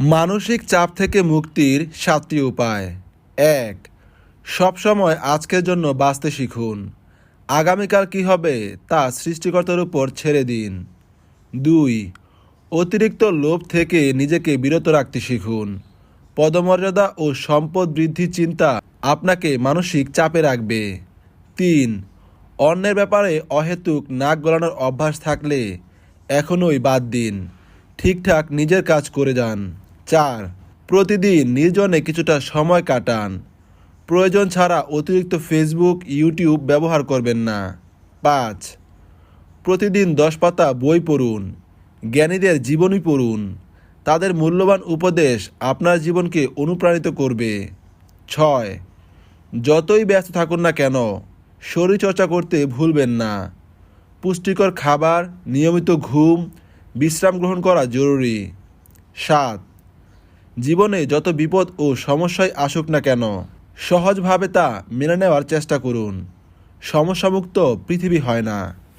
মানসিক চাপ থেকে মুক্তির সাতটি উপায়। এক সবসময় আজকের জন্য বাঁচতে শিখুন। আগামীকাল কি হবে তা সৃষ্টিকর্তার উপর ছেড়ে দিন। দুই, অতিরিক্ত লোভ থেকে নিজেকে বিরত রাখতে শিখুন। পদমর্যাদা ও সম্পদ বৃদ্ধি চিন্তা আপনাকে মানসিক চাপে রাখবে। তিন, অন্যের ব্যাপারে অহেতুক নাক গলানোর অভ্যাস থাকলে এখনই বাদ দিন। ঠিকঠাক নিজের কাজ করে যান। চার। প্রতিদিন নির্জনে কিছুটা সময় কাটান। প্রয়োজন ছাড়া অতিরিক্ত ফেসবুক ইউটিউব ব্যবহার করবেন না। পাঁচ। প্রতিদিন দশ পাতা বই পড়ুন। জ্ঞানীদের জীবনী পড়ুন। তাদের মূল্যবান উপদেশ আপনার জীবনকে অনুপ্রাণিত করবে। ছয়। যতই ব্যস্ত থাকুন না কেন, শরীরচর্চা করতে ভুলবেন না। পুষ্টিকর খাবার, নিয়মিত ঘুম, বিশ্রাম গ্রহণ করা জরুরি। সাত। জীবনে যত বিপদ ও সমস্যায় আসুক না কেন, সহজভাবে তা মেনে নেওয়ার চেষ্টা করুন। সমস্যামুক্ত পৃথিবী হয় না।